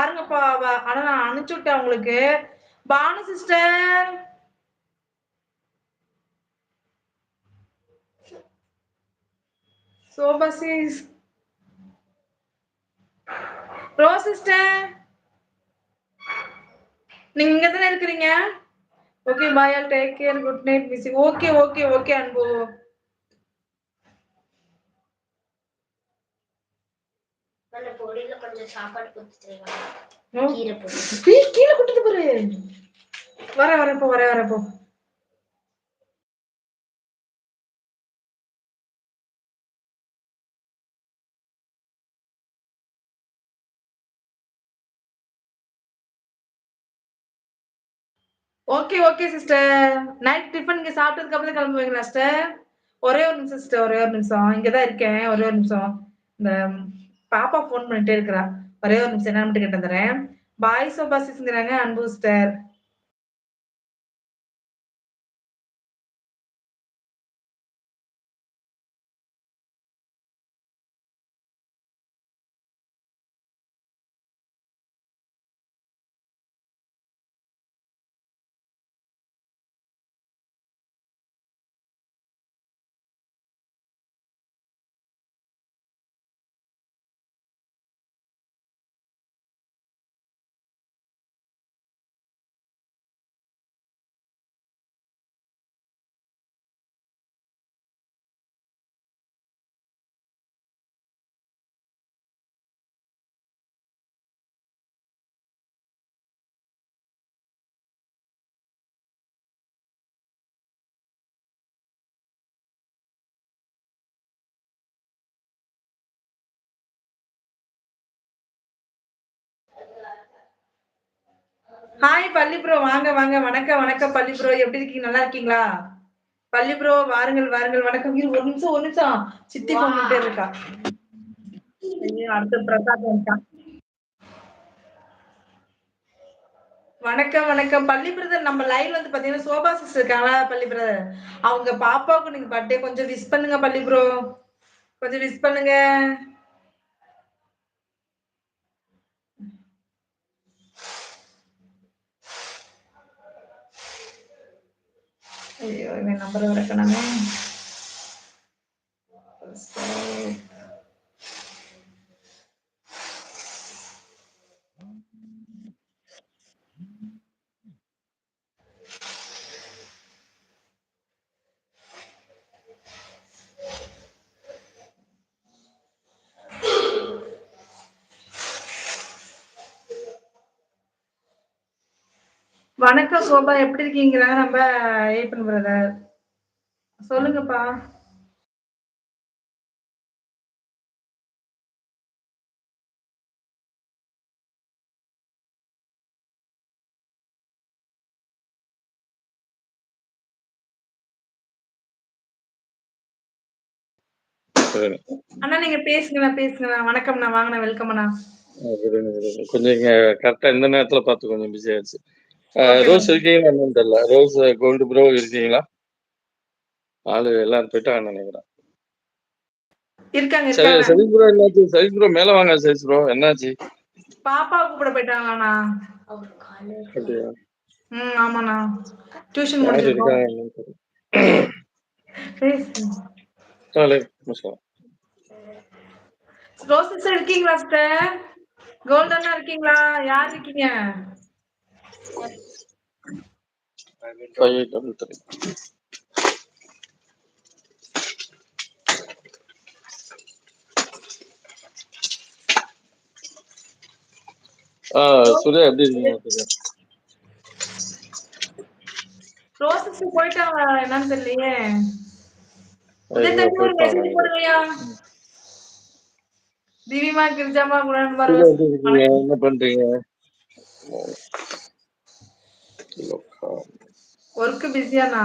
பாருங்கப்பா ஆனா நான் அனுப்பிச்சு விட்டேன் உங்களுக்கு. பானு சிஸ்டர் சோபசிஸ் ரோ சிஸ்டர் நீங்க இங்க தானே இருக்கிறீங்க okay bye all take care good night miss okay okay okay அன்பு. அந்த பொடியில கொஞ்சம் சாப்பாடு கொடுத்துருங்க ஓ, கீரை பொடி. கீழே குட்டுது பாரு. வர வரப்போ வர வரப்போ okay okay sister night tiffin இங்க சாப்பிட்டதுக்கு அப்புறம் கிளம்புவீங்களா சிஸ்டர் ஒரே ஒரு நிமிஷம் சிஸ்டர் ஒரே ஒரு நிமிஷம். இங்கதான் இருக்கேன். ஒரே ஒரு நிமிஷம். இந்த பாப்பா ஃபோன் பண்ணிட்டே இருக்கிறா. ஒரே ஒரு நிமிஷம் என்ன மட்டும் கேட்டு தரேன். பாய் சோபா சிஸ்ங்கிறாங்க அன்பு சிஸ்டர் ஹாய் பள்ளி ப்ரோ வாங்க வாங்க. வணக்கம் வணக்கம் பள்ளி ப்ரோ எப்படி இருக்கீங்க? நல்லா இருக்கீங்களா? பள்ளி ப்ரோ வாருங்கள் வாருங்கள். வணக்கம். இரு ஒரு நிமிஷம் ஒரு நிமிஷம். சித்தி. பண்ணிட்டே இருக்கா. அடுத்த பிரசாத் வந்துட்டான் வணக்கம் வணக்கம். பள்ளி பிரதர் நம்ம லைவ் வந்து பாத்தீங்கன்னா சோபா சிஸ்டர் இருக்காங்களா பள்ளி பிரதர் அவங்க பாப்பாவுக்கு நீங்க பர்த்டே கொஞ்சம் விஷ் பண்ணுங்க பள்ளி ப்ரோ கொஞ்சம் விஷ் பண்ணுங்க. Y hoy mi nombre es வணக்கம் சோபா எப்படி இருக்கீங்களா நம்ம ஏப்பன் பிரதர் சொல்லுங்கப்பா. அண்ணா நீங்க பேசுங்கண்ணா பேசுங்கண்ணா. வணக்கம்ண்ணா வாங்கண்ணா விடுங்க, விடுங்க. கொஞ்சம் கரெக்டா இந்த நேரத்துல பார்த்து கொஞ்சம் பிஸி ஆயிடுச்சு. ரோஸ். இருக்கீங்களா என்னன்னு தெரியல. ரோஸ் கோல்டு ப்ரோ இருக்கீங்களா? ஆளு எல்லாரும் போயிட்டாங்கன்னு நினைக்கிறேன். இருக்காங்க சரி ப்ரோ என்னாச்சு? சரி ப்ரோ மேல வாங்க சரி ப்ரோ. என்னாச்சு? பாப்பாவை கூப்பிட போயிட்டாங்களாண்ணா? அப்படியா? ம் ஆமாண்ணா. டியூஷன் முடிஞ்சிருக்கோம் சிஸ்டர் இருக்கீங்களா சிஸ்டர் கோல்டனா இருக்கீங்களா? யார் இருக்கீங்க? ஃபைவ் எயிட் டபுள் த்ரீ ஆ சூர்யா எப்படி இருக்கீங்க சூர்யா? ரோஸ் சிஸ்டர் போயிட்டாங்க என்னன்னு தெரியலையே திவிமா கிரிஜாமா குணன் என்ன பண்றீங்க ஒர்க் பிஸியாண்ணா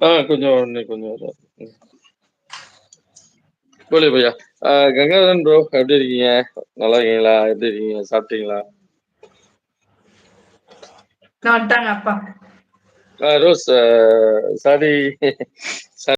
ஆ கொஞ்சம் இன்னைக்கு கொஞ்சம் வரும். ம். போலி பையா. கங்காதரன் ப்ரோ எப்படி இருக்கீங்க? நல்லா இருக்கீங்களா? எப்படி இருக்கீங்க? சாப்பிட்டீங்களா? Rose sorry.